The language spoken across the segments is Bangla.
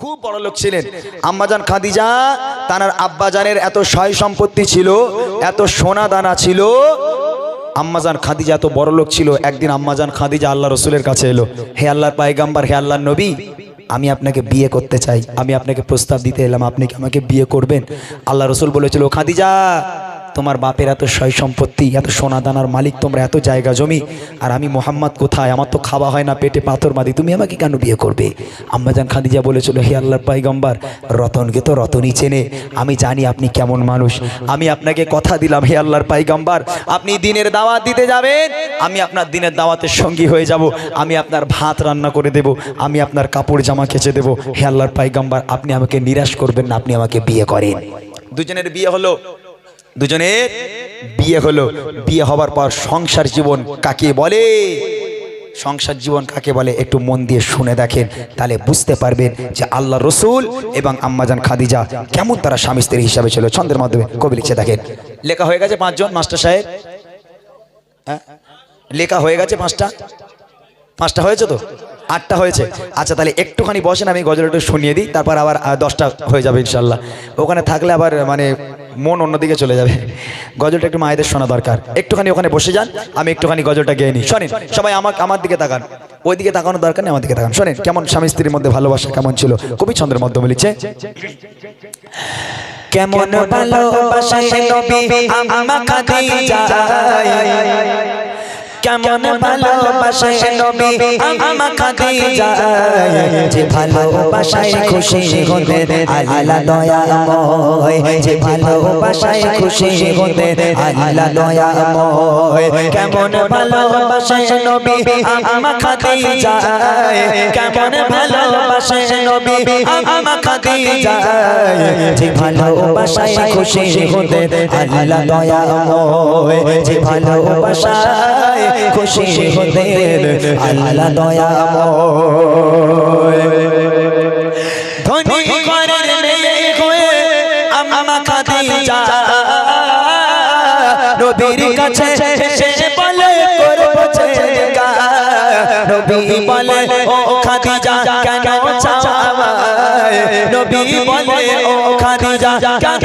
খুব বড় লোক ছিলেন। আম্মাজান খাদিজা তার আব্বাজানের এত সয় সম্পত্তি ছিল, এত সোনা দানা ছিল। আম্মাজান খাদিজা এত বড় লোক ছিল। একদিন আম্মাজান খাদিজা আল্লাহ রসুলের কাছে এলো, হে আল্লাহর পায়গাম্বার, হে আল্লাহর নবী, আমি আপনাকে বিয়ে করতে চাই। আমি আপনাকে প্রস্তাব দিতে এলাম। আপনি কি আমাকে বিয়ে করবেন? আল্লাহ রসুল বলেছিল, খাদিজা তোমার বাপের এত সয় সম্পত্তি, এত সোনা দানার মালিক, তোমরা এত জায়গা জমি, আর আমি মোহাম্মদ কোথায়? আমার তো খাওয়া হয় না, পেটে পাথর মাদি তুমি আমাকে কেন বিয়ে করবে? আম্মাজান খাদিজা বলেছিল, হে আল্লাহর পাইগম্বার রতনকে তো রতনই চেনে, আমি জানি আপনি কেমন মানুষ। আমি আপনাকে কথা দিলাম, হে আল্লাহর পাইগম্বার আপনি দিনের দাওয়াত দিতে যাবেন, আমি আপনার দিনের দাওয়াতের সঙ্গী হয়ে যাব, আমি আপনার ভাত রান্না করে দেব, আমি আপনার কাপড় জামা কেচে দেব। হে আল্লাহর পাইগম্বার আপনি আমাকে নিরাশ করবেন না, আপনি আমাকে বিয়ে করেন। দুজনের বিয়ে হলো দুজনের বিয়ে হলো। বিয়ে হবার পর সংসার জীবন কাকে বলে? সংসার জীবন কাকে বলে? একটু মন দিয়ে শুনে দেখেন, তাহলে বুঝতে পারবেন যে আল্লাহ রসুল এবং আম্মাজান খাদিজা কেমন তারা স্বামী স্ত্রী হিসাবে ছিল। ছন্দের মাধ্যমে কবি লিখছে, দেখেন। লেখা হয়ে গেছে পাঁচজন, মাস্টার সাহেব? হ্যাঁ? লেখা হয়ে গেছে পাঁচটা? পাঁচটা হয়েছে তো? আটটা হয়েছে। আচ্ছা তাহলে একটুখানি বসেন, আমি গজলটা শুনিয়ে দিই, তারপর আবার দশটা হয়ে যাবে ইনশাল্লাহ। ওখানে থাকলে আবার মানে মন অন্যদিকে চলে যাবে। গজলটা একটু মায়েদের শোনা দরকার। একটুখানি ওখানে বসে যান আমি একটুখানি গজলটা গেয়ে নিই। শোনেন সবাই আমার আমার দিকে তাকান। ওই দিকে তাকানোর দরকার নেই আমার দিকে তাকান। শোনেন কেমন স্বামী স্ত্রীর মধ্যে ভালোবাসা কেমন ছিল? কবি ছন্দের মাধ্যমে বলেছে কেমন ভালোবাসায় নবী খাদিজা কেমন ভালোবাসে নবী? আমা খাদিজা, যে ভালোবাসায় খুশি হতে আল্লাহ দয়াময়। যে ভালোবাসায় খুশি হতে আল্লাহ দয়াময়। কেমন ভালোবাসায় নবী? আমা খাদিজা, কেমন ভালোবাসায় নবী আমা খাদিজা। যে ভালোবাসায় খুশি হতে আল্লাহ দয়াময়। যে ভালোবাসায় খুশি হতে আল্লাহ দয়াময়। ধনী ঘরের মেয়ে হয়ে আম্মা খাদিজা। নবীর কাছে নবী বলে ও খাদিজা কেন চাওয়ায়? নবী বলে ও খাদিজা কেন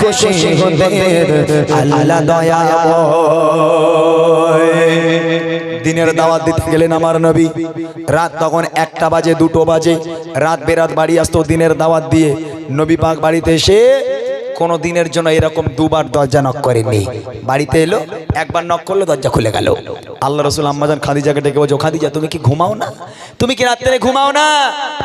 খুশি আল্লাহ দয়া দিনের দাওয়াত দিতে গেলেন আমার নবী। রাত তখন একটা বাজে, দুটো বাজে। রাত বেরাত বাড়ি আসতো দিনের দাওয়াত দিয়ে। নবী পাক বাড়িতে এসে কোনো দিনের জন্য এরকম দুবার দরজা নক করেননি। বাড়িতে এলো, একবার নক করল, দরজা খুলে গেল। আল্লাহ রসুল আম্মাজান খাদিজাকে ডেকে বলছো খাদিজা, তুমি কি ঘুমাও না? তুমি কি রাত্রে ঘুমাও না?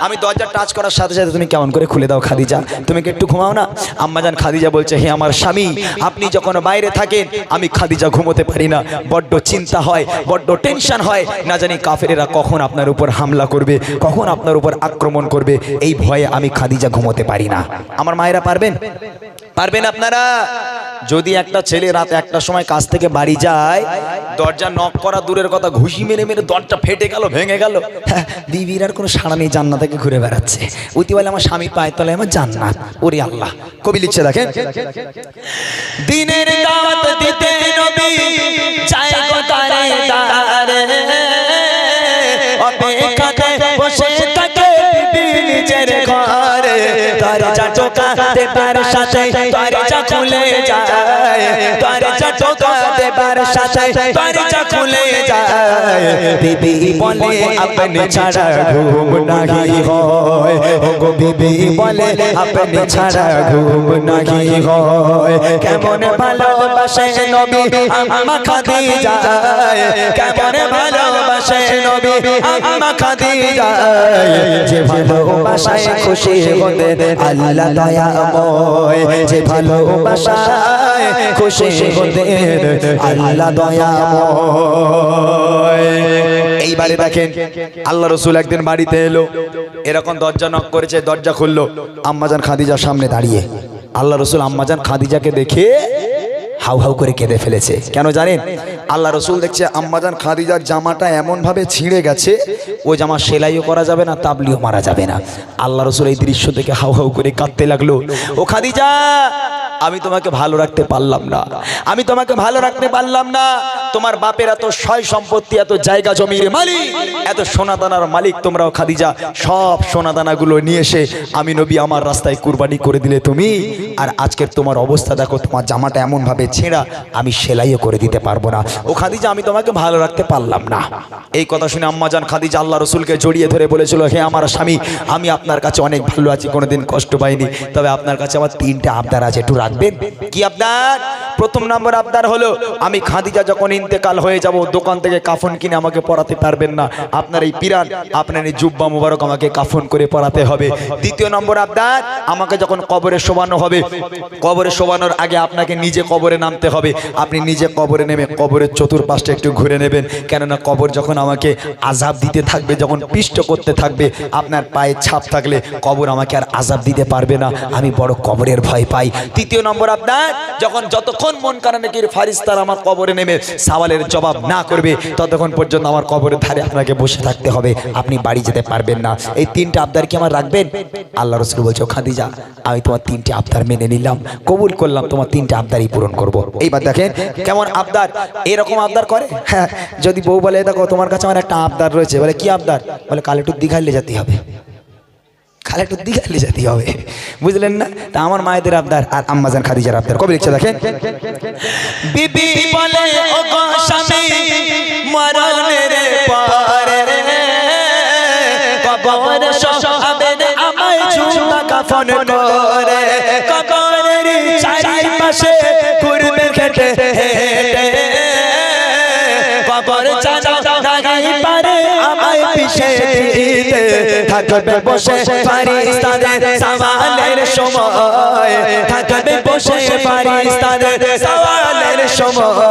আমি দরজা টাচ করার সাথে সাথে তুমি কেমন করে খুলে দাও খাদিজা? তুমি কি একটু ঘুমাও না? আম্মাজান খাদিজা বলছে, হে আমার স্বামী, আপনি যখন বাইরে থাকেন, আমি খাদিজা ঘুমোতে পারি না। বড্ড চিন্তা হয়, বড্ড টেনশন হয়। না জানি কাফেরেরা কখন আপনার উপর হামলা করবে, কখন আপনার উপর আক্রমণ করবে। এই ভয়ে আমি খাদিজা ঘুমোতে পারি না। আমার মায়েরা পারবেন? পারবেন আপনারা? যদি একটা ছেলে রাত একটার সময় কাজ থেকে বাড়ি যায় দরজা নক করা দূরের কথা ঘুষি মেরে মেরে দরজা ফেটে গেল ভেঙে গেল হ্যাঁ, বিবির আর কোনো সাড়া নেই জান্নাত থেকে ঘুরে বেড়াচ্ছে। উতি বলে আমার স্বামী পায় তলে আমার জান্নাত। ওরে আল্লাহ কবি লিখছে দেখেন। দিনের দাওয়াত পার সাথে দরজা খুলে যায়। টোকাতে পার সাথে দরজা খুলে যায়। বিবি বলে আপনি ছাড়া ঘুম নাহি হয়। গো বিবি বলে আপনি ছাড়া ঘুম নাহি হয়। কেমন ভালোবাসে নবী? আম্মা খাদিজা কেমন ভালোবাসে নবী? আম্মা খাদিজা যে ভালোবাসায় খুশি হতে আল্লাহ দয়াময় যে ভালোবাসায় খুশি হতে আল্লাহ এইবারে দেখেন আল্লাহ রসুল একদিন বাড়িতে এলো। এরকম দরজা নক করেছে দরজা খুললো। আম্মাজান খাদিজার সামনে দাঁড়িয়ে। আল্লাহ রসুল আম্মাজান খাদিজাকে দেখে হাউ হাউ করে কেঁদে ফেলেছে। কেন জানেন? আল্লাহ রসুল দেখছে আম্মাজান খাদিজার জামাটা এমনভাবে ছিঁড়ে গেছে ওই জামা সেলাইও করা যাবে না তাবলিও মারা যাবে না। আল্লাহ রসুল এই দৃশ্য দেখে হাউ হাউ করে কাঁদতে লাগল। ও খাদিজা! আমি তোমাকে ভালো রাখতে পারলাম না। আমি তোমাকে ভালো রাখতে পারলাম না। তোমার বাপের এত সয় সম্পত্তি, এত জায়গা জমির মালিক, এত সোনাদানার মালিক তোমরাও খাদিজা, সব সোনাদানাগুলো নিয়ে এসে আমি নবী আমার রাস্তায় কুরবানি করে দিলে তুমি। আর আজকের তোমার অবস্থা দেখো, তোমার জামাটা এমন ভাবে ছেঁড়া, আমি সেলাইও করে দিতে পারব না। ও খাদিজা, আমি তোমাকে ভালো রাখতে পারলাম না। এই কথা শুনে আম্মাজান খাদিজা আল্লাহ রসুলকে জড়িয়ে ধরে বলেছিল, হে আমার স্বামী, আমি আপনার কাছে অনেক ভালো আছি, কোনোদিন কষ্ট পাইনি। তবে আপনার কাছে আমার তিনটা আবদার আছে, একটু রাখবেন কি আবদার? প্রথম নম্বর আবদার হলো, আমি খাদিজা যখন ইন্তেকাল হয়ে যাব, দোকান থেকে কাফন কিনে আমাকে পড়াতে পারবেন না। আপনার এই পিরান, আপনার এই জুব্বা মুবারক আমাকে কাফন করে পড়াতে হবে। দ্বিতীয় নম্বর আবদার, আমাকে যখন কবরে শোবানো হবে, কবরে শোবানোর আগে আপনাকে নিজে কবরে নামতে হবে। আপনি নিজে কবরে নেমে কবরের চতুর্পাশটা একটু ঘুরে নেবেন। কেননা কবর যখন আমাকে আজাব দিতে থাকবে, যখন পিষ্ট করতে থাকবে, আপনার পায়ে ছাপ থাকলে কবর আমাকে আর আজাব দিতে পারবে না। আমি বড় কবরের ভয় পাই। তৃতীয় নম্বর আপনার যখন যতক্ষণ মন কারণেকির ফারিস্তার আমার কবরে নেমে সওয়ালের জবাব না করবে, ততক্ষণ পর্যন্ত আমার কবরের ধারে আপনাকে বসে থাকতে হবে, আপনি বাড়ি যেতে পারবেন না। এই তিনটা আবদার কি আমার রাখবেন? আল্লাহ রসুল বলছো খাদিজা, আমি তোমার তিনটে আবদার মেনে নিলাম, কবুল করলাম, তোমার তিনটে আবদারই পূরণ করব। এইবার দেখেন কেমন আবদার, এরকম আবদার করে? হ্যাঁ যদি বউ বলে, দেখো তোমার কাছে আমার একটা আবদার রয়েছে, বলে, কি আবদার? বলে, কাল একটু দীঘাইলে যেতে হবে। খালে একটু দীঘাইলে যেতে হবে। বুঝলেন না? তা আমার মায়েদের আবদার আর আম্মাজান খাদিজার আবদার। কবে লিখছে, দেখেন। বিবি বলে, ও গো স্বামী, মরণের পরে কবর আমায় কাফন করে। কবরের দিতে থাকবে বসে ফারিস্তাদের সওয়ালের সময়। থাকবে বসে ফারিস্তাদের সওয়ালের সময়।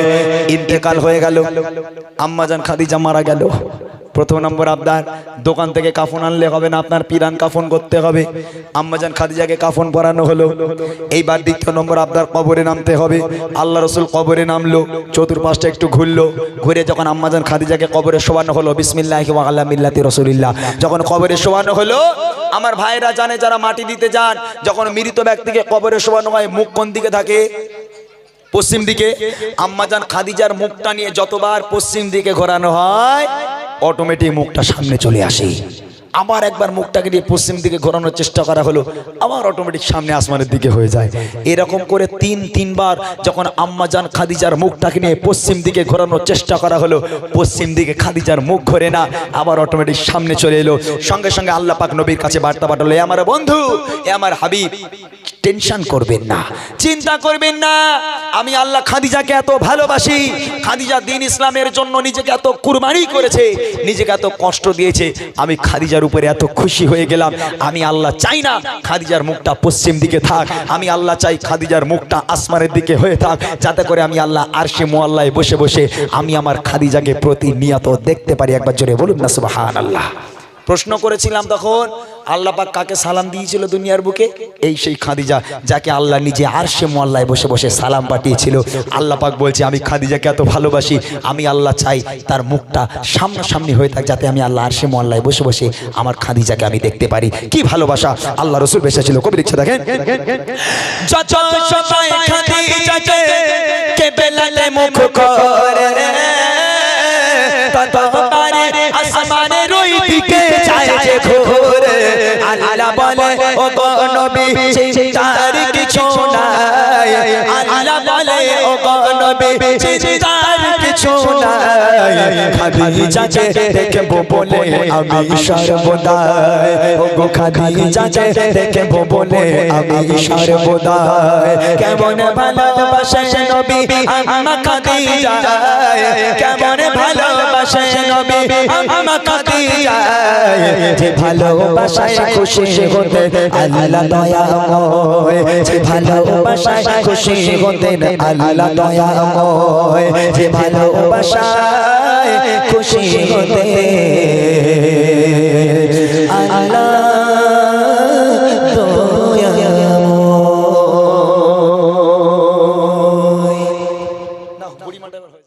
ইন্তেকাল হয়ে গেল। আম্মাজান খাদিজা মারা গেল। প্রথম নম্বর আবদার, দোকান থেকে কাফন আনলে হবে না, আপনার পিরান কাফন করতে হবে। আম্মাজান খাদিজাকে কাফন পরানো হলো। এইবার দ্বিতীয় নম্বর আবদার, কবরে নামতে হবে। আল্লাহ রসুল কবরে নামলো, চতুর্পাশটা একটু ঘুরলো। ঘুরে যখন আম্মাজান খাদিজাকে কবরে শোয়ানো হলো, বিসমিল্লাহ আল্লাহ মিল্লাতি রসুলিল্লাহ, যখন কবরে শোয়ানো হলো, আমার ভাইরা জানে যারা মাটি দিতে যান, যখন মৃত ব্যক্তিকে কবরে শোয়ানো হয়, মুখ কোন দিকে থাকে? পশ্চিম দিকে আম্মাজান খাদিজার মুখটা নিয়ে যতবার পশ্চিম দিকে ঘোরানো হয় অটোমেটিক মুখটা সামনে চলে আসে। আবার একবার মুখটাকে নিয়ে পশ্চিম দিকে ঘোরানোর চেষ্টা করা হলো। আবার অটোমেটিক সামনে আসমানের দিকে হয়ে যায়। এরকম করে তিন, তিনবার যখন আম্মাজান খাদিজার মুখটাকে নিয়ে পশ্চিম দিকে ঘোরানোর চেষ্টা করা হলো, পশ্চিম দিকে খাদিজার মুখ ঘোরে না, আবার অটোমেটিক সামনে চলে এলো। সঙ্গে সঙ্গে আল্লাহ পাক নবীর কাছে বার্তা পাঠালো আমার বন্ধু, এ আমার হাবিব, টেনশন করবেন না, চিন্তা করবেন না, আমি আল্লাহ খাদিজাকে এত ভালোবাসি, খাদিজা দিন ইসলামের জন্য নিজেকে এত কুরবানি করেছে, নিজেকে এত কষ্ট দিয়েছে, আমি খাদিজার উপরে এত খুশি হয়ে গেলাম। আমি আল্লাহ চাই না খাদিজার মুখটা পশ্চিম দিকে থাক। আমি আল্লাহ চাই খাদিজার মুখটা আসমানের দিকে হয়ে থাক। যাতে করে আমি আল্লাহ আরশে মোয়াল্লায় বসে বসে আমি আমার খাদিজাকে প্রতিনিয়ত দেখতে পারি। একবার জোরে বলুন না সুবহান আল্লাহ প্রশ্ন করেছিলাম তখন, আল্লাহ পাক কাকে সালাম দিয়েছিল দুনিয়ার বুকে? এই সেই খাদিজা, যাকে আল্লাহ নিজে আর সে মোয়াল্লায় বসে বসে সালাম পাঠিয়েছিল। আল্লাহ পাক বলছে, আমি খাদিজাকে এত ভালোবাসি, আমি আল্লাহ চাই তার মুখটা সামনাসামনি হয়ে থাক, যাতে আমি আল্লাহ আর সে মোয়াল্লায় বসে বসে আমার খাদিজাকে আমি দেখতে পারি। কি ভালোবাসা? আল্লাহ রসুল বেসে ছিল, কবির ইচ্ছা দেখেন। মুখ করে ততবারে আসমানের ওই দিকে যায় যে খাদিজাকে দেখব বলে আমি সর্বদা ও গো খাদিজাকে দেখব বলে আমি সর্বদা কেমন ভালোবাসে নবী আম্মা খাদিজা কেমন ভালোবাসে নবী আম্মা খাদিজা যে ভালোবাসায় খুশি হতে আল্লাহ দয়াময় যে ভালোবাসায় খুশি হতে আল্লাহ দয়াময় যে ভালোবাসায় খুশি হতে। আল্লাহ